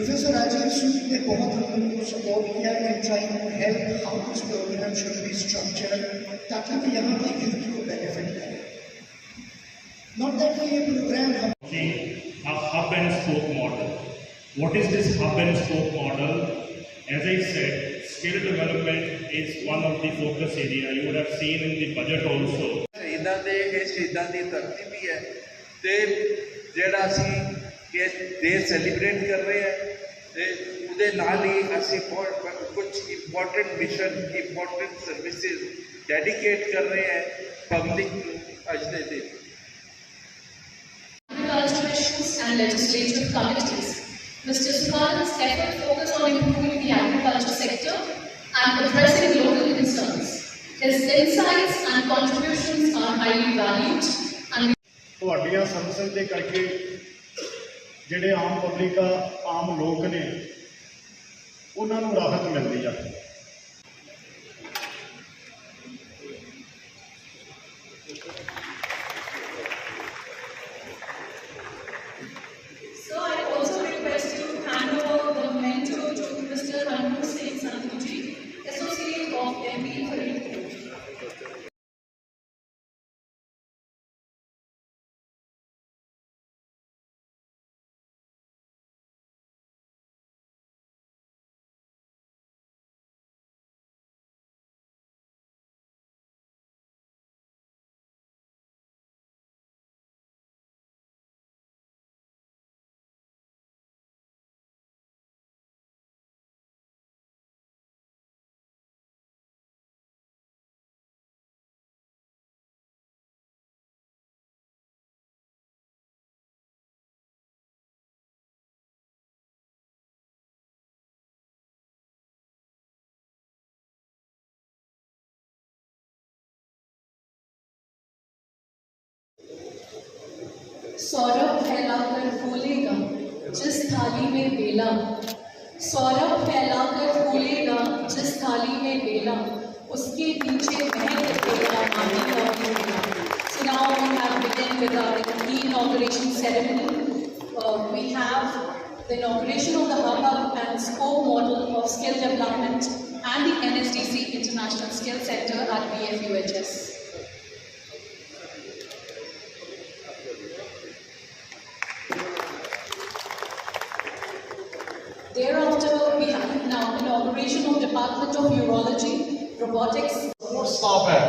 Professor Rajiv Sud ने बहुत हम लोगों को सपोर्ट किया in trying to help how this program should be structured ताकि कि यहाँ के यूथ को बेनिफिट करे नॉट दैट ये प्रोग्राम हम a hub and spoke model. What is this hub and spoke model? As I said, skill development is one of the focus area. You would have seen in the budget also. ਸ਼ਹੀਦਾਂ ਦੇ ਇਹ ਸ਼ਹੀਦਾਂ ਦੀ ਧਰਤੀ ਵੀ ਹੈ ਤੇ ਜਿਹੜਾ ਅਸੀਂ ਇਹ ਡੇ ਸੈਲੀਬ੍ਰੇਟ ਕਰ ਰਹੇ ਹਾਂ ਤੇ ਉਹਦੇ ਨਾਲ ਹੀ ਅਸੀਂ ਬਹੁਤ ਕੁਝ important mission important services dedicate ਕਰ ਰਹੇ ਹਾਂ ਪਬਲਿਕ ਨੂੰ ਅੱਜ ਦੇ ਦਿਨ agricultural issues and legislative committees. Mr. Suman's effort focused on improving the agriculture sector and addressing local concerns. His insights and contributions are highly valued and ਤੁਹਾਡੀਆਂ services ਦੇ ਕਰਕੇ ਜਿਹੜੇ ਆਮ ਪਬਲਿਕ ਆ ਆਮ ਲੋਕ ਨੇ ਉਹਨਾਂ ਨੂੰ ਰਾਹਤ ਮਿਲਦੀ ਆ। सौरभ फैलाकर फूलेगा जिस थाली में बेला सौरभ फैलाकर फूलेगा जिस थाली में बेला उसके पीछे महक देगा माटी का फूलेगा So now we have begun with our inauguration ceremony. Uh, we have the inauguration of the hub and spoke model of skill development and the NSDC International Skill Center at BFUHS. Thereafter, we have now inauguration of Department of Urology, Robotics, support staff ਹੈ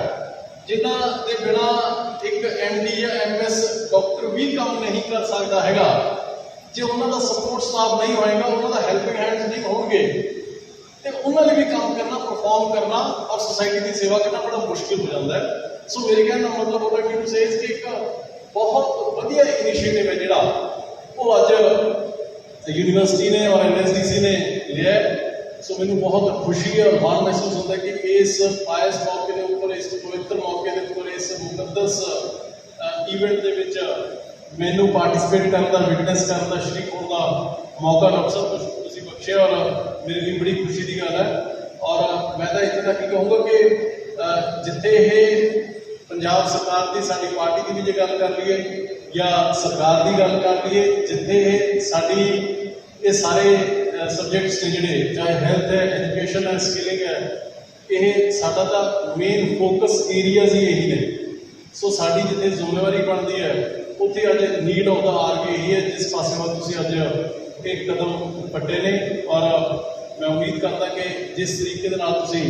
ਜਿਨ੍ਹਾਂ ਦੇ ਬਿਨਾ ਇੱਕ MD ਜਾਂ MS doctor ਵੀ ਕੰਮ ਨਹੀਂ ਕਰ ਸਕਦਾ ਹੈਗਾ ਜੇ ਉਹਨਾਂ ਦਾ ਸਪੋਰਟ ਸਟਾਫ ਨਹੀਂ ਹੋਏਗਾ ਉਹਨਾਂ ਦਾ ਹੈਲਪਿੰਗ ਹੈਂਡਸ ਨਹੀਂ ਹੋਣਗੇ ਤੇ ਉਹਨਾਂ ਲਈ ਵੀ ਕੰਮ ਕਰਨਾ ਪਰਫਾਰਮ ਕਰਨਾ ਔਰ ਸੋਸਾਇਟੀ ਦੀ ਸੇਵਾ ਕਰਨਾ ਬੜਾ ਮੁਸ਼ਕਿਲ ਹੋ ਜਾਂਦਾ ਹੈ ਸੋ ਮੇਰੇ ਕਹਿਣ ਦਾ ਮਤਲਬ ਉਹਦਾ ਕਿ ਤੁਸੀਂ ਇਸ ਕਿ ਇੱਕ ਬਹੁਤ ਵਧੀਆ ਇਨੀਸ਼ੀਏਟਿਵ ਹੈ ਜਿਹੜਾ ਉਹ ਅੱਜ ਯੂਨੀਵਰਸਿਟੀ ਨੇ ਔਰ ਐਨਐਸਡੀਸੀ ਨੇ ਲਿਆ ਸੋ ਮੈਨੂੰ ਬਹੁਤ ਖੁਸ਼ੀ ਔਰ ਮਾਣ ਮਹਿਸੂਸ ਹੁੰਦਾ ਕਿ ਇਸ ਪਾਇਸ ਮੌਕੇ ਦੇ ਉੱਪਰ, ਇਸ ਪਵਿੱਤਰ ਮੌਕੇ ਦੇ ਉੱਪਰ, ਇਸ ਮੁਕੱਦਸ ਇਵੈਂਟ ਦੇ ਵਿੱਚ ਮੈਨੂੰ ਪਾਰਟਿਸਿਪੇਟ ਕਰਨ ਦਾ ਵਿਟਨੈਸ ਕਰਨ ਦਾ ਸ਼ਰੀਕ ਹੋਣ ਦਾ ਮੌਕਾ ਡਾਕਟਰ ਸਾਹਿਬ, ਤੁਸੀਂ- ਤੁਸੀਂ ਬਖਸ਼ਿਆ ਔਰ ਮੇਰੇ ਲਈ ਬੜੀ ਖੁਸ਼ੀ ਦੀ ਗੱਲ ਹੈ। ਔਰ ਮੈਂ ਤਾਂ ਇੱਥੇ ਤੱਕ ਹੀ ਕਹੂੰਗਾ ਕਿ ਜਿੱਥੇ ਇਹ ਪੰਜਾਬ ਸਰਕਾਰ ਦੀ ਸਾਡੀ ਪਾਰਟੀ ਦੀ ਵੀ ਜੇ ਗੱਲ ਕਰ ਲਈਏ ਜਾਂ ਸਰਕਾਰ ਦੀ ਗੱਲ ਕਰ ਲਈਏ, ਜਿੱਥੇ ਇਹ ਸਾਡੀ, ਇਹ ਸਾਰੇ ਸਬਜੈਕਟਸ ਨੇ ਜਿਹੜੇ, ਚਾਹੇ ਹੈਲਥ ਹੈ ਐਜੂਕੇਸ਼ਨ ਹੈ ਸਕਿਲਿੰਗ ਹੈ, ਇਹ ਸਾਡਾ ਤਾਂ ਮੇਨ ਫੋਕਸ ਏਰੀਆਜ਼ ਹੀ ਇਹੀ ਨੇ। ਸੋ ਸਾਡੀ ਜਿੱਥੇ ਜ਼ਿੰਮੇਵਾਰੀ ਬਣਦੀ ਹੈ, ਉੱਥੇ ਅੱਜ ਨੀਡ ਆਫ ਦਾ ਆਰ ਵੀ ਇਹੀ ਹੈ, ਜਿਸ ਪਾਸੇ ਵੱਲ ਤੁਸੀਂ ਅੱਜ ਇੱਕ ਕਦਮ ਪੱਟੇ ਨੇ ਔਰ ਮੈਂ ਉਮੀਦ ਕਰਦਾ ਕਿ ਜਿਸ ਤਰੀਕੇ ਦੇ ਨਾਲ ਤੁਸੀਂ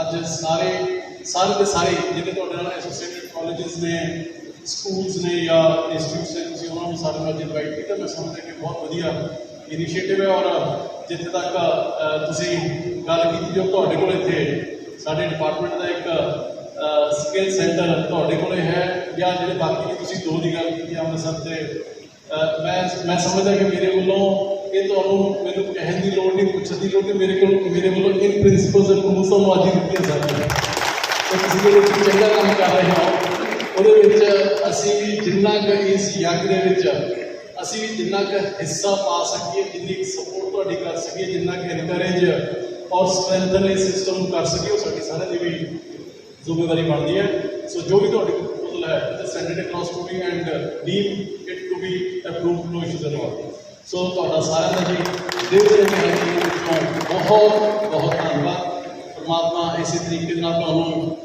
ਅੱਜ ਸਾਰੇ ਸਾਰੇ ਦੇ ਸਾਰੇ, ਜਿਹੜੇ ਤੁਹਾਡੇ ਨਾਲ ਐਸੋਸੀਏਟਡ ਕਾਲਜਸ ਨੇ ਸਕੂਲਸ ਨੇ ਜਾਂ ਇੰਸਟੀਟਿਊਟਸ ਨੇ ਤੁਸੀਂ ਉਹਨਾਂ ਨੂੰ ਸਾਰੇ ਨੂੰ ਅੱਜ ਇਨਵਾਈਟ ਕੀਤਾ ਮੈਂ ਸਮਝਦਾ ਕਿ ਬਹੁਤ ਵਧੀਆ ਇਨੀਸ਼ੀਏਟਿਵ ਹੈ ਔਰ ਜਿੱਥੇ ਤੱਕ ਅ, ਤੁਸੀਂ ਗੱਲ ਕੀਤੀ ਜੋ ਤੁਹਾਡੇ ਕੋਲ ਇੱਥੇ ਸਾਡੇ ਡਿਪਾਰਟਮੈਂਟ ਦਾ ਇੱਕ ਸਕਿੱਲ ਸੈਂਟਰ ਤੁਹਾਡੇ ਕੋਲੇ ਹੈ ਜਾਂ ਜਿਹੜੇ ਬਾਕੀ ਦੀ ਤੁਸੀਂ ਦੋ ਦੀ ਗੱਲ ਕੀਤੀ ਅੰਮ੍ਰਿਤਸਰ ਤੇ ਅ, ਮੈਂ ਮੈਂ ਸਮਝਦਾ ਕਿ ਮੇਰੇ ਵੱਲੋਂ ਇਹ ਤੁਹਾਨੂੰ ਮੈਨੂੰ ਕਹਿਣ ਦੀ ਲੋੜ ਨਹੀਂ ਪੁੱਛਣ ਦੀ ਲੋੜ ਨਹੀਂ ਮੇਰੇ ਕੋਲ ਮੇਰੇ ਵੱਲੋਂ ਇਨ ਪ੍ਰਿੰਸੀਪਲਸ ਐਂਡ ਰੂਲਸ ਤੁਹਾਨੂੰ ਅੱਜ ਹੀ ਦਿੱਤੀਆਂ ਜਾਂਦੀਆਂ ਤੇ ਤੁਸੀਂ ਜਿਹੜੇ ਇੱਕ ਚੰਗਾ ਕੰਮ ਕਰ ਰਹੇ ਹੋ ਉਹਦੇ ਵਿੱਚ ਅਸੀਂ ਵੀ ਜਿੰਨਾ ਕੁ ਇਸ ਯੱਗ ਦੇ ਵਿੱਚ ਅਸੀਂ ਵੀ ਜਿੰਨਾ ਕੁ ਹਿੱਸਾ ਪਾ ਸਕੀਏ, ਜਿੰਨੀ ਕੁ ਸਪੋਰਟ ਤੁਹਾਡੀ ਕਰ ਸਕੀਏ, ਜਿੰਨਾ ਕੁ ਇਨਕਰੇਜ ਔਰ ਸਟਰੈਂਥਨ ਇਸ ਸਿਸਟਮ ਨੂੰ ਕਰ ਸਕੀਏ, ਉਹ ਸਾਡੀ ਸਾਰਿਆਂ ਦੀ ਵੀ ਜ਼ਿੰਮੇਵਾਰੀ ਬਣਦੀ ਹੈ। ਸੋ ਜੋ ਵੀ ਤੁਹਾਡੀ ਪ੍ਰਪੋਜ਼ਲ ਹੈ just send it across to me and deem it to be approved no issues at all so ਤੁਹਾਡਾ ਸਾਰਿਆਂ ਦਾ ਜੀ ਦਿਲ ਦੇ ਮਹਿਕਮੇ ਵਿੱਚੋਂ ਬਹੁਤ ਬਹੁਤ ਧੰਨਵਾਦ। ਪਰਮਾਤਮਾ ਇਸੇ ਤਰੀਕੇ ਦੇ ਨਾਲ ਤੁਹਾਨੂੰ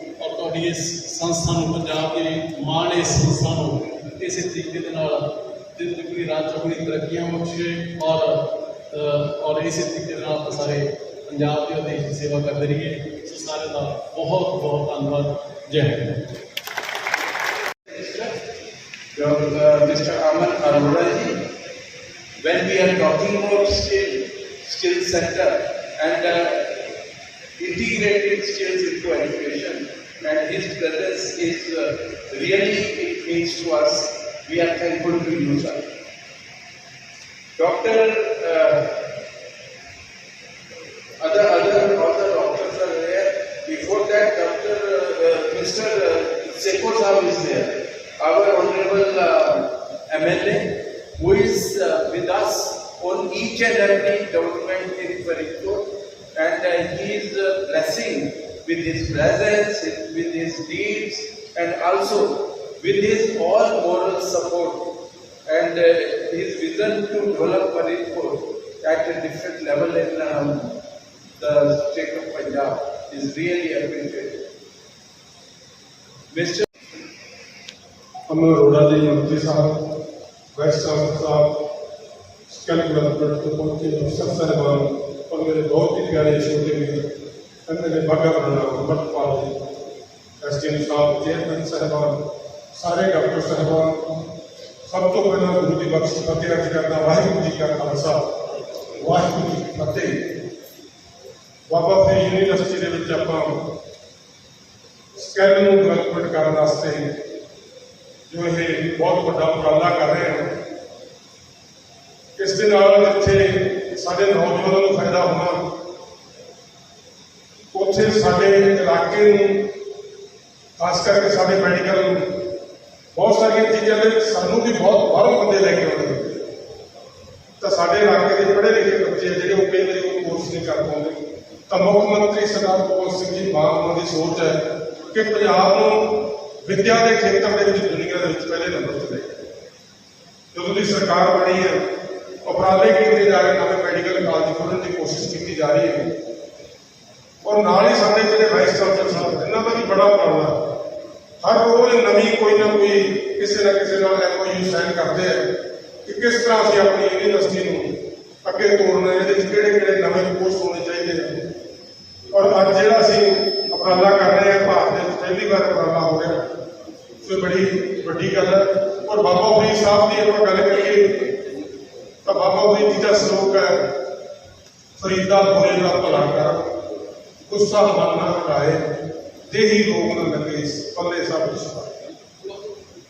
ਔਰ ਤੁਹਾਡੀ ਇਸ ਸੰਸਥਾ ਨੂੰ ਪੰਜਾਬ ਦੀ ਮਾਣ ਇਸ ਸੰਸਥਾ ਨੂੰ ਇਸੇ ਤਰੀਕੇ ਦੇ ਨਾਲ ਦਿਲ ਦੁਗਣੀ ਰਾਤ ਚੌਗੁਣੀ ਤਰੱਕੀਆਂ ਬਖਸ਼ੇ ਔਰ ਅ, ਔਰ ਇਸੇ ਤਰੀਕੇ ਦੇ ਨਾਲ ਆਪਾਂ ਸਾਰੇ ਪੰਜਾਬ ਦੇ ਦੇਸ਼ ਦੀ ਸੇਵਾ ਕਰਦੇ ਰਹੀਏ ਸੋ ਸਾਰਿਆਂ ਦਾ ਬਹੁਤ ਬਹੁਤ ਧੰਨਵਾਦ ਜੈ Hind Dr. Mr. Aman Arora ji, when we are talking about skill, skill center and uh, integrating skills into education, and his presence is uh, really, it means to us, we are thankful to you, sir. Doctor, uh, other, other, the doctors are there. Before that, Doctor, uh, uh, Mr. uh, Seko Saab is there. Our honorable uh, MLA, who is uh, with us on each and every development in Faridpur, and uh, he is uh, blessing with his presence, with his deeds, and also with his all moral support and uh, his vision to develop Faridpur at a different level in um, the state of Punjab is really appreciated. Mr. Amar Arora ji ਮੰਤਰੀ ਸਾਹਿਬ vice chancellor ਸਾਹਿਬ skill development ਤੋਂ ਪਹੁੰਚੇ ਅਫਸਰ ਸਾਹਿਬਾਨ ਔਰ ਮੇਰੇ ਬਹੁਤ ਹੀ ਪਿਆਰੇ ਛੋਟੇ ਵੀਰ ਐਮਐਲਏ ਬਾਗਾ ਬਰਾਣਾ ਅੰਮ੍ਰਿਤਪਾਲ ਜੀ ਐਸਡੀਐਮ ਸਾਹਿਬ ਚੇਅਰਮੈਨ ਸਾਹਿਬਾਨ ਸਾਰੇ ਡਾਕਟਰ ਸਾਹਿਬਾਨ ਸਭ ਤੋਂ ਪਹਿਲਾਂ ਗੁਰੂ ਦੀ ਬਖਸ਼ ਫਤਿਹ ਅਰਜ਼ ਕਰਦਾ ਵਾਹਿਗੁਰੂ ਜੀ ਕਾ ਖਾਲਸਾ ਵਾਹਿਗੁਰੂ ਜੀ ਕੀ ਫਤਿਹ ਬਾਬਾ ਫਰੀਦ ਯੂਨੀਵਰਸਿਟੀ ਦੇ ਵਿੱਚ ਆਪਾਂ ਸਕਿੱਲ ਨੂੰ ਡਿਵੈਲਪਮੈਂਟ ਕਰਨ ਵਾਸਤੇ ਜੋ ਇਹ ਬਹੁਤ ਵੱਡਾ ਉਪਰਾਲਾ ਕਰ ਰਹੇ ਹਨ ਇਸ ਦੇ ਨਾਲ ਇੱਥੇ ਸਾਡੇ ਨੌਜਵਾਨਾਂ ਨੂੰ ਫਾਇਦਾ ਹੋਣਾ ਉੱਥੇ ਸਾਡੇ ਇਲਾਕੇ ਨੂੰ, ਖਾਸ ਕਰਕੇ ਸਾਡੇ ਮੈਡੀਕਲ ਨੂੰ, ਬਹੁਤ ਸਾਰੀਆਂ ਚੀਜ਼ਾਂ ਦੇ ਵਿੱਚ ਸਾਨੂੰ ਵੀ ਬਹੁਤ ਬਾਹਰੋਂ ਬੰਦੇ ਲੈ ਕੇ ਆਉਂਦੇ ਤਾਂ ਸਾਡੇ ਇਲਾਕੇ ਦੇ ਪੜ੍ਹੇ ਲਿਖੇ ਬੱਚੇ ਆ ਜਿਹੜੇ ਉਹ ਕਈ ਵਾਰੀ ਉਹ ਕੋਰਸ ਨਹੀਂ ਕਰ ਪਾਉਂਦੇ। ਤਾਂ ਮੁੱਖ ਮੰਤਰੀ ਸਰਦਾਰ ਭਗਵੰਤ ਸਿੰਘ ਜੀ ਮਾਨ ਉਹਨਾਂ ਦੀ ਸੋਚ ਹੈ ਕਿ ਪੰਜਾਬ ਨੂੰ ਵਿੱਦਿਆ ਦੇ ਖੇਤਰ ਦੇ ਵਿੱਚ ਦੁਨੀਆ ਦੇ ਵਿੱਚ ਪਹਿਲੇ ਨੰਬਰ ਤੇ ਲੈ ਜਦੋਂ ਦੀ ਸਰਕਾਰ ਬਣੀ ਹੈ, ਉਪਰਾਲੇ ਕੀਤੇ ਜਾ ਰਹੇ ਨਵੇਂ ਮੈਡੀਕਲ ਕਾਲਜ ਖੋਲ੍ਹਣ ਦੀ ਕੋਸ਼ਿਸ਼ ਕੀਤੀ ਜਾ ਰਹੀ ਹੈ। ਔਰ ਨਾਲ ਹੀ ਸਾਡੇ ਜਿਹੜੇ ਵਾਈਸ ਚਾਂਸਲਰ ਸਾਹਿਬ ਇਹਨਾਂ ਦਾ ਵੀ ਬੜਾ ਉਪਰਾਲਾ ਹਰ ਰੋਜ਼ ਨਵੀਂ ਕੋਈ ਨਾ ਕੋਈ ਕਿਸੇ ਨਾ ਕਿਸੇ ਨਾਲ ਐਮਓਯੂ ਸਾਈਨ ਕਰਦੇ ਆ ਕਿ ਕਿਸ ਤਰ੍ਹਾਂ ਅਸੀਂ ਆਪਣੀ ਯੂਨੀਵਰਸਿਟੀ ਨੂੰ ਅੱਗੇ ਤੋਰਨਾ ਇਹਦੇ ਵਿੱਚ ਕਿਹੜੇ ਕਿਹੜੇ ਨਵੇਂ ਕੋਰਸ ਹੋਣੇ ਚਾਹੀਦੇ ਨੇ ਔਰ ਅੱਜ ਜਿਹੜਾ ਅਸੀਂ ਉਪਰਾਲਾ ਕਰ ਰਹੇ ਹਾਂ, ਭਾਰਤ ਦੇ ਵਿੱਚ ਪਹਿਲੀ ਵਾਰ ਉਪਰਾਲਾ ਹੋ ਰਿਹਾ ਸੋ ਇਹ ਬੜੀ ਵੱਡੀ ਗੱਲ ਹੈ ਔਰ ਬਾਬਾ ਫਰੀਦ ਸਾਹਿਬ ਦੀ ਆਪਾਂ ਗੱਲ ਕਰੀਏ, ਤਾਂ ਬਾਬਾ ਫਰੀਦ ਜੀ ਦਾ ਸ਼ਲੋਕ ਹੈ, ਫਰੀਦਾ ਭੋਲੇ ਦਾ ਭਲਾ ਕਰ। ਗੁੱਸਾ ਮਨ ਨਾ ਕਰਾਏ ਦੇਹੀ ਰੋਗ ਨਾ ਲੱਗੇ ਪੱਲੇ ਸਭ ਕੁਛ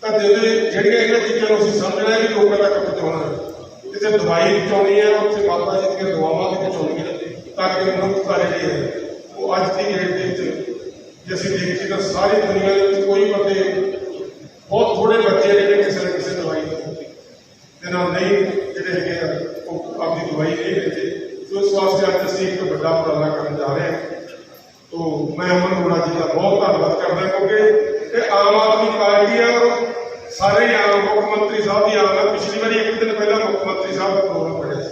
ਤਾਂ ਜਿਹੜੇ ਜਿਹੜੀਆਂ ਇਹਨਾਂ ਚੀਜ਼ਾਂ ਨੂੰ ਅਸੀਂ ਸਮਝਣਾ ਕਿ ਲੋਕਾਂ ਤੱਕ ਪਹੁੰਚਾਉਣਾ ਜਿੱਥੇ ਦਵਾਈ ਪਹੁੰਚਾਉਣੀ ਹੈ, ਉੱਥੇ ਮਾਤਾ ਜੀ ਦੀਆਂ ਦੁਆਵਾਂ ਵੀ ਪਹੁੰਚਾਉਣੀਆਂ ਤਾਂ ਕਿ ਮਨੁੱਖਤਾ ਜਿਹੜੀ ਹੈ ਉਹ ਅੱਜ ਦੀ ਡੇਟ ਦੇ ਵਿੱਚ, ਜੇ ਅਸੀਂ ਦੇਖੀਏ ਤਾਂ ਸਾਰੀ ਦੁਨੀਆ ਦੇ ਵਿੱਚ ਕੋਈ ਬੰਦੇ, ਬਹੁਤ ਥੋੜੇ ਬੱਚੇ ਆ ਜਿਹੜੇ ਕਿਸੇ ਨਾ ਕਿਸੇ ਦਵਾਈ ਦੇ ਨਾਲ ਨਹੀਂ, ਜਿਹੜੇ ਹੈਗੇ ਆ, ਉਹ ਆਪਣੀ ਦਵਾਈ ਨਹੀਂ ਲੈਂਦੇ ਸੋ ਇਸ ਵਾਸਤੇ ਅੱਜ ਅਸੀਂ ਇੱਕ ਵੱਡਾ ਉਪਰਾਲਾ ਕਰਨ ਜਾ ਰਹੇ ਹਾਂ। ਤੋ ਮੈਂ ਅਮਨ ਅਰੋੜਾ ਜੀ ਦਾ ਬਹੁਤ ਧੰਨਵਾਦ ਕਰਦਾ ਕਿਉਂਕਿ ਇਹ ਆਮ ਆਦਮੀ ਪਾਰਟੀ ਹੈ ਸਾਰੇ ਆਮ ਮੁੱਖ ਮੰਤਰੀ ਸਾਹਿਬ ਦੀ ਆਮ ਪਿਛਲੀ ਵਾਰੀ ਇੱਕ ਦਿਨ ਪਹਿਲਾਂ ਮੁੱਖ ਮੰਤਰੀ ਸਾਹਿਬ ਦਾ ਪ੍ਰੋਗਰਾਮ ਪੜਿਆ ਸੀ।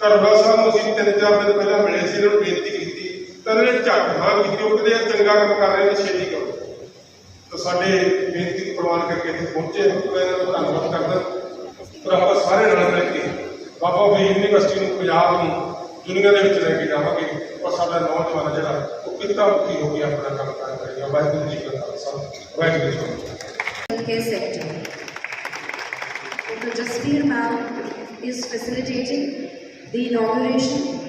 ਧਰਮਾ ਸਾਹਿਬ ਨੂੰ ਅਸੀਂ ਤਿੰਨ ਚਾਰ ਦਿਨ ਪਹਿਲਾਂ ਮਿਲੇ ਸੀ, ਇਹਨਾਂ ਨੂੰ ਬੇਨਤੀ ਕੀਤੀ। ਤਾਂ ਇਹਨਾਂ ਨੇ ਝੱਟ ਹਾਂ ਕੀਤੀ ਉਹ ਕਹਿੰਦੇ ਚੰਗਾ ਕੰਮ ਕਰ ਰਹੇ ਨੇ, ਛੇਤੀ ਕਰੋ। ਤਾਂ ਸਾਡੇ ਬੇਨਤੀ ਨੂੰ ਪ੍ਰਵਾਨ ਕਰਕੇ ਇੱਥੇ ਪਹੁੰਚੇ ਮੈਂ ਇਹਨਾਂ ਦਾ ਧੰਨਵਾਦ ਕਰਦਾ। ਪਰ ਆਪਾਂ ਸਾਰੇ ਨਾਲ ਮਿਲ ਕੇ ਬਾਬਾ ਫਰੀਦ ਯੂਨੀਵਰਸਿਟੀ ਨੂੰ ਪੰਜਾਬ ਨੂੰ ਦੁਨੀਆ ਦੇ ਵਿੱਚ ਲੈ ਕੇ ਜਾਵਾਂਗੇ। ਔਰ ਸਾਡਾ ਨੌਜਵਾਨ ਜਿਹੜਾ ਕਿੱਤਾ ਮੁਖੀ ਹੋ ਕੇ ਆਪਣਾ ਕੰਮ ਕਰ ਕਰੇਗਾ ਵਾਹਿਗੁਰੂ ਜੀ ਕਾ ਖਾਲਸਾ ਵਾਹਿਗੁਰੂ ਜੀ ਕੀ ਫਤਿਹ healthcare sector. Dr. Jasveer Ma'am is facilitating the inauguration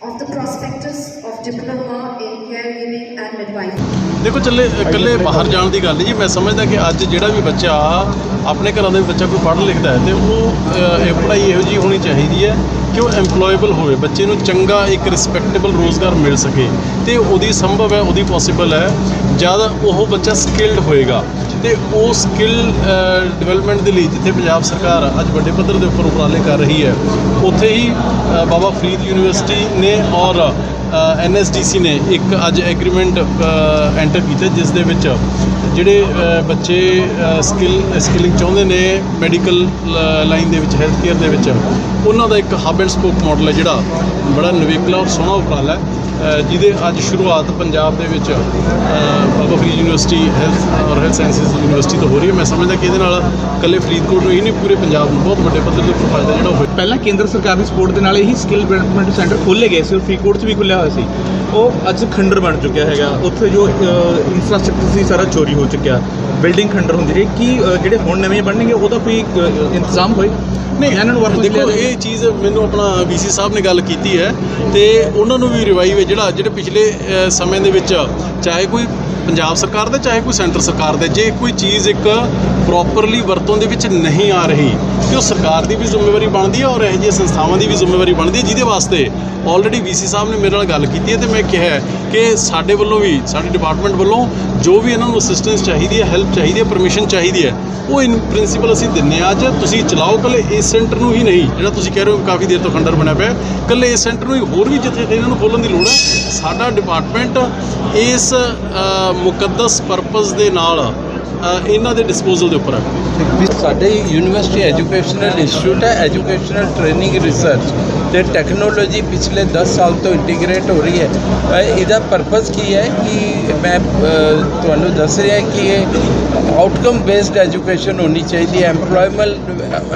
of the prospectus of diploma in caregiving and midwifery. ਦੇਖੋ ਚੱਲੇ ਇਕੱਲੇ ਬਾਹਰ ਜਾਣ ਦੀ ਗੱਲ ਨਹੀਂ ਜੀ। ਮੈਂ ਸਮਝਦਾ ਕਿ ਅੱਜ ਜਿਹੜਾ ਵੀ ਬੱਚਾ ਆਪਣੇ ਘਰਾਂ ਦੇ ਵਿੱਚ ਬੱਚਾ ਕੋਈ ਪੜ੍ਹ ਲਿਖਦਾ ਹੈ ਤੇ ਉਹ ਅ, ਇਹ ਪੜ੍ਹਾਈ ਇਹੋ ਜਿਹੀ ਹੋਣੀ ਚਾਹੀਦੀ ਹੈ ਕਿ ਉਹ EMPLOYABLE ਹੋਵੇ ਬੱਚੇ ਨੂੰ ਚੰਗਾ ਇੱਕ ਰਿਸਪੈਕਟੇਬਲ ਰੋਜ਼ਗਾਰ ਮਿਲ ਸਕੇ। ਤੇ ਉਹਦੀ ਸੰਭਵ ਹੈ ਉਹਦੀ ਪੋਸੀਬਲ ਹੈ। ਜਦ ਉਹ ਬੱਚਾ ਸਕਿਲਡ ਹੋਏਗਾ। ਤੇ ਉਹ ਸਕਿੱਲ ਡਿਵੈਲਪਮੈਂਟ ਦੇ ਲਈ ਜਿੱਥੇ ਪੰਜਾਬ ਸਰਕਾਰ ਅੱਜ ਵੱਡੇ ਪੱਧਰ ਦੇ ਉੱਪਰ ਉਪਰਾਲੇ ਕਰ ਰਹੀ ਹੈ, ਉੱਥੇ ਹੀ ਬਾਬਾ ਫਰੀਦ ਯੂਨੀਵਰਸਿਟੀ ਨੇ ਔਰ ਐਨਐਸਡੀਸੀ ਨੇ ਇੱਕ ਅੱਜ ਐਗਰੀਮੈਂਟ ਐਂਟਰ ਕੀਤਾ, ਜਿਸ ਦੇ ਵਿੱਚ ਜਿਹੜੇ ਬੱਚੇ ਸਕਿੱਲ ਸਕਿਲਿੰਗ ਚਾਹੁੰਦੇ ਨੇ ਮੈਡੀਕਲ ਲਾਈਨ ਦੇ ਵਿੱਚ ਹੈਲਥ ਕੇਅਰ ਦੇ ਵਿੱਚ, ਉਹਨਾਂ ਦਾ ਇੱਕ ਹਬ ਐਂਡ ਸਪੋਕ ਮਾਡਲ ਹੈ ਜਿਹੜਾ ਬੜਾ ਨਵੇਕਲਾ ਔਰ ਸੋਹਣਾ ਉਪਰਾਲਾ ਹੈ। ਜਿਹਦੇ ਅੱਜ ਸ਼ੁਰੂਆਤ ਪੰਜਾਬ ਦੇ ਵਿੱਚ ਬਾਬਾ ਫਰੀਦ ਯੂਨੀਵਰਸਿਟੀ ਹੈਲਥ ਔਰ ਹੈਲਥ ਸਾਇੰਸਿਸ ਯੂਨੀਵਰਸਿਟੀ ਤੋਂ ਹੋ ਰਹੀ ਹੈ। ਮੈਂ ਸਮਝਦਾ ਕਿ ਇਹਦੇ ਨਾਲ ਇਕੱਲੇ ਫਰੀਦਕੋਟ ਨੂੰ ਹੀ ਨਹੀਂ, ਪੂਰੇ ਪੰਜਾਬ ਨੂੰ ਬਹੁਤ ਵੱਡੇ ਪੱਧਰ 'ਤੇ ਉੱਪਰ ਫਾਇਦਾ ਜਿਹੜਾ ਹੋਇਆ। ਪਹਿਲਾਂ ਕੇਂਦਰ ਸਰਕਾਰ ਦੀ ਸਪੋਰਟ ਦੇ ਨਾਲ ਹੀ ਸਕਿੱਲ ਡਿਵੈਲਪਮੈਂਟ ਸੈਂਟਰ ਖੋਲ੍ਹੇ ਗਏ ਸੀ, ਉਹ ਫਰੀਦਕੋਟ 'ਚ ਵੀ ਖੁੱਲਿਆ ਹੋਇਆ ਸੀ। ਉਹ ਅੱਜ ਖੰਡਰ ਬਣ ਚੁੱਕਿਆ ਹੈਗਾ। ਉੱਥੇ ਜੋ ਇਨਫਰਾਸਟ੍ਰਕਚਰ ਸੀ, ਸਾਰਾ ਚੋਰੀ ਹੋ ਚੁੱਕਿਆ। ਬਿਲਡਿੰਗ ਖੰਡਰ ਹੁੰਦੀ ਰਹੀ। ਕਿ ਜਿਹੜੇ ਹੁਣ ਨਵੇਂ ਬਣਨਗੇ, ਉਹਦਾ ਕੋਈ ਇੰਤਜ਼ਾਮ ਹੋਏ? ਨਹੀਂ ਇਹਨਾਂ ਨੂੰ ਲਿਆ ਦੇਖੋ? ਇਹ ਚੀਜ਼ ਮੈਨੂੰ ਆਪਣਾ ਵੀਸੀ ਸਾਹਿਬ ਨੇ ਗੱਲ ਕੀਤੀ ਹੈ ਤੇ ਉਹਨਾਂ ਨੂੰ ਵੀ ਰਿਵਾਈਵ ਹੈ ਜਿਹੜਾ ਜਿਹੜੇ ਪਿਛਲੇ ਸਮੇਂ ਦੇ ਵਿੱਚ ਚਾਹੇ ਕੋਈ ਪੰਜਾਬ ਸਰਕਾਰ ਦੇ ਚਾਹੇ ਕੋਈ ਸੈਂਟਰ ਸਰਕਾਰ ਦੇ, ਜੇ ਕੋਈ ਚੀਜ਼ ਇੱਕ ਪ੍ਰੋਪਰਲੀ ਵਰਤੋਂ ਦੇ ਵਿੱਚ ਨਹੀਂ ਆ ਰਹੀ, ਤੇ ਉਹ ਸਰਕਾਰ ਦੀ ਵੀ ਜ਼ਿੰਮੇਵਾਰੀ ਬਣਦੀ ਹੈ ਔਰ ਇਹੋ ਜਿਹੀਆਂ ਸੰਸਥਾਵਾਂ ਦੀ ਵੀ ਜ਼ਿੰਮੇਵਾਰੀ ਬਣਦੀ ਹੈ, ਜਿਹਦੇ ਵਾਸਤੇ ਆਲਰੇਡੀ ਵੀਸੀ ਸਾਹਿਬ ਨੇ ਮੇਰੇ ਨਾਲ ਗੱਲ ਕੀਤੀ ਹੈ ਤੇ ਮੈਂ ਕਿਹਾ ਕਿ ਸਾਡੇ ਵੱਲੋਂ ਵੀ, ਸਾਡੇ ਡਿਪਾਰਟਮੈਂਟ ਵੱਲੋਂ ਜੋ ਵੀ ਇਹਨਾਂ ਨੂੰ ਅਸਿਸਟੈਂਸ ਚਾਹੀਦੀ ਹੈ ਹੈਲਪ ਚਾਹੀਦੀ ਹੈ ਪਰਮਿਸ਼ਨ ਚਾਹੀਦੀ ਹੈ, ਉਹ ਇਨ ਪ੍ਰਿੰਸੀਪਲ ਅਸੀਂ ਦਿੰਨੇ ਹਾਂ ਅੱਜ। ਤੁਸੀਂ ਚਲਾਓ ਕੱਲੇ ਇਸ ਸੈਂਟਰ ਨੂੰ ਹੀ ਨਹੀਂ, ਜਿਹੜਾ ਤੁਸੀਂ ਕਹਿ ਰਹੇ ਹੋ ਕਾਫੀ ਦੇਰ ਤੋਂ ਖੰਡਰ ਬਣਿਆ ਪਿਆ ਕੱਲੇ ਇਸ ਸੈਂਟਰ ਨੂੰ ਹੀ ਹੋਰ ਵੀ ਜਿੱਥੇ ਇਹਨਾਂ ਨੂੰ ਖੋਲਣ ਦੀ ਲੋੜ ਹੈ। ਸਾਡਾ ਡਿਪਾਰਟਮੈਂਟ ਇਸ ਮੁਕੱਦਸ ਪਰਪਸ ਦੇ ਨਾਲ ਇਹਨਾਂ ਦੇ ਡਿਸਪੋਜ਼ਲ ਦੇ ਉੱਪਰ ਹੈ ਸਾਡੇ ਯੂਨੀਵਰਸਿਟੀ ਐਜੂਕੇਸ਼ਨਲ ਇੰਸਟੀਚਿਊਟ ਹੈ ਐਜੂਕੇਸ਼ਨਲ ਟ੍ਰੇਨਿੰਗ ਰਿਸਰਚ ਤੇ ਟੈਕਨੋਲੋਜੀ ਪਿਛਲੇ 10 ਸਾਲ ਤੋਂ ਇੰਟੀਗ੍ਰੇਟ ਹੋ ਰਹੀ ਹੈ। ਇਹਦਾ ਪਰਪਸ ਕੀ ਹੈ ਕਿ ਮੈਂ ਤੁਹਾਨੂੰ ਦੱਸ ਰਿਹਾ ਕਿ ਇਹ ਆਊਟਕਮ ਬੇਸਡ ਐਜੂਕੇਸ਼ਨ ਹੋਣੀ ਚਾਹੀਦੀ ਹੈ ਐਮਪਲੋਇਮਲ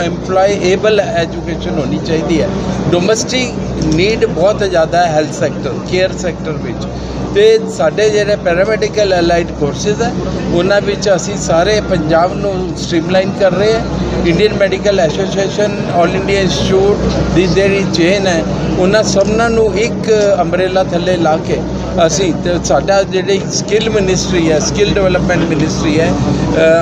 ਐਮਪਲੋਏਬਲ ਐਜੂਕੇਸ਼ਨ ਹੋਣੀ ਚਾਹੀਦੀ ਹੈ। ਡੋਮੈਸਟਿਕ ਨੀਡ ਬਹੁਤ ਜ਼ਿਆਦਾ ਹੈ ਹੈਲਥ ਸੈਕਟਰ ਕੇਅਰ ਸੈਕਟਰ ਵਿੱਚ। ਤੇ ਸਾਡੇ ਜਿਹੜੇ ਪੈਰਾਮੈਡੀਕਲ ਅਲਾਈਡ ਕੋਰਸਿਸ ਹੈ, ਉਹਨਾਂ ਵਿੱਚ ਅਸੀਂ ਸਾਰੇ ਪੰਜਾਬ ਨੂੰ ਸਟ੍ਰੀਮਲਾਈਨ ਕਰ ਰਹੇ ਹਾਂ। Indian medical association all India institute ਦੀ ਜਿਹੜੀ ਚੇਨ ਹੈ, ਉਹਨਾਂ ਸਭਨਾਂ ਨੂੰ ਇੱਕ ਅੰਬਰੇਲਾ ਥੱਲੇ ਲਾ ਕੇ ਅਸੀਂ ਤੇ ਸਾਡਾ ਜਿਹੜੀ ਸਕਿੱਲ ਮਿਨਿਸਟਰੀ ਹੈ ਸਕਿੱਲ ਡਿਵੈਲਪਮੈਂਟ ਮਿਨਿਸਟਰੀ ਹੈ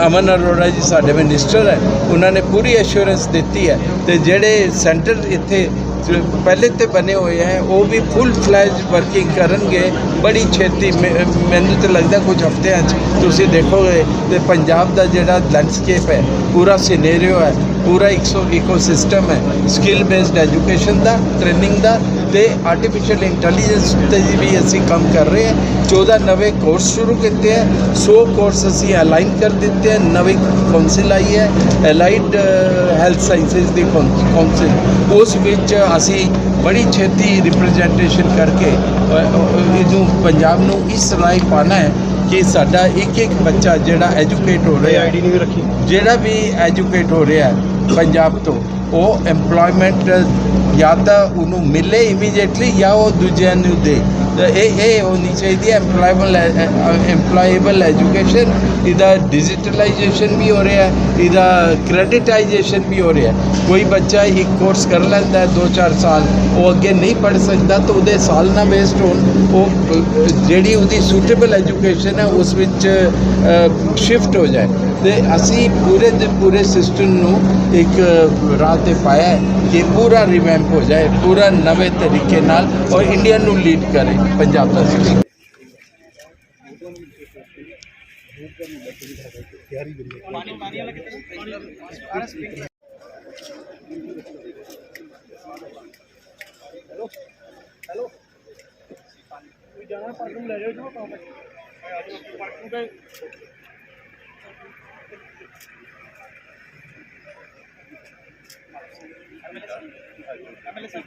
ਅਮਨ ਅਰੋੜਾ ਜੀ ਸਾਡੇ ਮਿਨਿਸਟਰ ਹੈ, ਉਹਨਾਂ ਨੇ ਪੂਰੀ ਐਸ਼ੋਰੈਂਸ ਦਿੱਤੀ ਹੈ ਤੇ ਜਿਹੜੇ ਸੈਂਟਰ ਇੱਥੇ ਪਹਿਲੇ ਤੇ ਬਣੇ ਹੋਏ ਹੈ, ਉਹ ਵੀ ਫੁੱਲ ਫਲੈਜ ਵਰਕਿੰਗ ਕਰਨਗੇ। ਬੜੀ ਛੇਤੀ ਮੈ- ਮੈਨੂੰ ਤਾਂ ਲੱਗਦਾ ਕੁਝ ਹਫ਼ਤਿਆਂ 'ਚ ਤੁਸੀਂ ਦੇਖੋਗੇ ਤੇ ਪੰਜਾਬ ਦਾ ਜਿਹੜਾ ਲੈਂਡਸਕੇਪ ਹੈ, ਪੂਰਾ ਸਿਨੈਰੀਓ ਹੈ, ਪੂਰਾ ਇਕਸੋ ਇਕੋਸਿਸਟਮ ਹੈ ਸਕਿੱਲ ਬੇਸਡ ਐਜੂਕੇਸ਼ਨ ਦਾ ਟ੍ਰੇਨਿੰਗ ਦਾ ਤੇ ਆਰਟੀਫੀਸ਼ੀਅਲ ਇੰਟੈਲੀਜੈਂਸ ਤੇ ਵੀ ਅਸੀਂ ਕੰਮ ਕਰ ਰਹੇ ਹਾਂ। 14 ਨਵੇਂ ਕੋਰਸ ਸ਼ੁਰੂ ਕੀਤੇ ਹੈ। 100 ਕੋਰਸ ਅਸੀਂ ਅਲਾਈਨ ਕਰ ਦਿੱਤੇ ਹੈ। ਨਵੀਂ ਕਾਉਂਸਲ ਆਈ ਹੈ। ਅਲਾਈਡ ਹੈਲਥ ਸਾਇੰਸਿਸ ਦੀ ਕਾਉਂਸਲ ਉਸ ਵਿੱਚ ਅਸੀਂ ਬੜੀ ਛੇਤੀ ਰਿਪਰੈਜ਼ੈਂਟੇਸ਼ਨ ਕਰਕੇ ਇਹਨੂੰ ਪੰਜਾਬ ਨੂੰ ਇਸ ਰਾਹੀਂ ਪਾਣਾ ਹੈ ਕਿ ਸਾਡਾ ਇੱਕ ਇੱਕ ਬੱਚਾ ਜਿਹੜਾ ਐਜੂਕੇਟ ਹੋ ਰਿਹਾ ਆਈਡੀ ਨਹੀਂ ਰੱਖੀ। ਜਿਹੜਾ ਵੀ ਐਜੂਕੇਟ ਹੋ ਰਿਹਾ ਹੈ। ਪੰਜਾਬ ਤੋਂ, ਉਹ EMPLOYMENT ਜਾਂ ਤਾਂ ਉਹਨੂੰ ਮਿਲੇ ਇਮੀਡੀਏਟਲੀ ਜਾਂ ਉਹ ਦੂਜਿਆਂ ਨੂੰ ਦੇ। ਇਹ ਇਹ ਹੋਣੀ ਚਾਹੀਦੀ ਹੈ EMPLOYABLE EMPLOYABLE ਐਜੂਕੇਸ਼ਨ ਇਹਦਾ ਡਿਜੀਟਲਾਈਜੇਸ਼ਨ ਵੀ ਹੋ ਰਿਹਾ ਹੈ ਇਹਦਾ ਕ੍ਰੈਡਿਟਾਈਜੇਸ਼ਨ ਵੀ ਹੋ ਰਿਹਾ। ਹੈ ਕੋਈ ਬੱਚਾ ਇੱਕ ਕੋਰਸ ਕਰ ਲੈਂਦਾ ਹੈ 2-4 ਸਾਲ, ਉਹ ਅੱਗੇ ਨਹੀਂ ਪੜ੍ਹ ਸਕਦਾ ਤਾਂ ਉਹਦੇ ਸਾਲ ਨਾ ਵੇਸਟ ਹੋਣ। ਉਹ ਜਿਹੜੀ ਉਹਦੀ ਸੂਟੇਬਲ ਐਜੂਕੇਸ਼ਨ ਹੈ, ਉਸ ਵਿੱਚ ਸ਼ਿਫਟ ਹੋ ਜਾਏ। ਤੇ ਅਸੀਂ ਪੂਰੇ ਦੇ ਪੂਰੇ ਸਿਸਟਮ ਨੂੰ ਇੱਕ ਰਾਹ ਤੇ ਪਾਇਆ ਹੈ ਕਿ ਪੂਰਾ ਰਿਵੈਂਪ ਹੋ ਜਾਏ, ਪੂਰਾ ਨਵੇਂ ਤਰੀਕੇ ਨਾਲ ਔਰ ਇੰਡੀਆ ਨੂੰ ਲੀਡ ਕਰੇ ਪੰਜਾਬ ਦਾ ਸਿਸਟਮ ਪਾਣੀ ਪਾਣੀ ਵਾਲਾ ਕਿਤੇ ਸਪੀਡ ਹੈਲੋ ਹੈਲੋ ਕੋਈ ਜਾਣਾ ਪਾਰਕਿੰਗ ਲੈ ਜਾਓ ਜੀ ਪਾਰਕਿੰਗ ਤੇ এমএলএ স্যার।